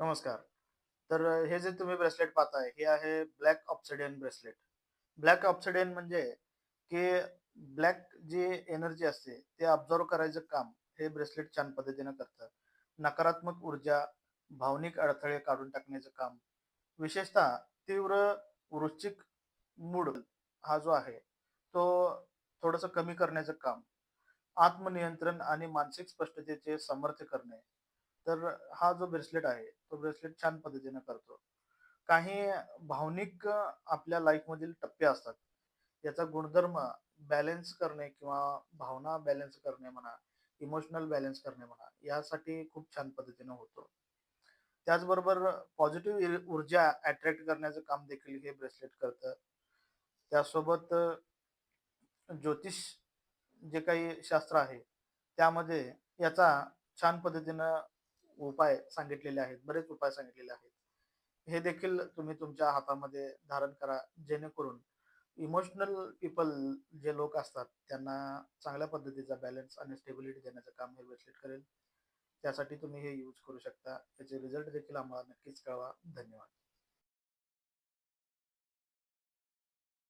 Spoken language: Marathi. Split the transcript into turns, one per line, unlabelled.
नमस्कार. तर हे जे तुम्ही ब्रेसलेट पाहताय, हे आहे black obsidian bracelet. Black obsidian म्हणजे की ब्लॅक जी एनर्जी असते, ते ऑब्झर्व करायचं काम हे ब्रेसलेट छान पद्धतीनं करतं. नकारात्मक ऊर्जा, भावनिक अडथळे काढून टाकण्याचं काम, विशेषतः तीव्र वृश्चिक मूड हा जो आहे, तो थोडंसं कमी करण्याचं काम, आत्मनियंत्रण आणि मानसिक स्पष्टतेचे समर्थ करणे. तर हा जो ब्रेसलेट आहे, तो ब्रेसलेट छान पद्धतीनं करतो. काही भावनिक आपल्या लाईफमधील टप्पे असतात. याचा गुणधर्म बॅलन्स करणे किंवा भावना बॅलन्स करणे म्हणा, इमोशनल बॅलन्स करणे म्हणा, यासाठी खूप छान पद्धतीनं होतो. त्याचबरोबर पॉझिटिव्ह ऊर्जा अट्रॅक्ट करण्याचं काम देखील हे ब्रेसलेट करतं. त्यासोबत ज्योतिष जे काही शास्त्र आहे, त्यामध्ये याचा छान पद्धतीनं उपाय सांगितलेले आहेत. बरेच उपाय सांगितलेले आहेत. हे देखील तुम्ही तुमच्या हातामध्ये धारण करा, जेणेकरून इमोशनल पीपल जे लोक असतात, त्यांना चांगल्या पद्धतीचा बॅलन्स आणि स्टेबिलिटी देण्याचं काम हे ब्रेसलेट करेल. त्यासाठी तुम्ही हे यूज करू शकता. त्याचे रिझल्ट देखील आम्हाला नक्कीच कळवा. धन्यवाद.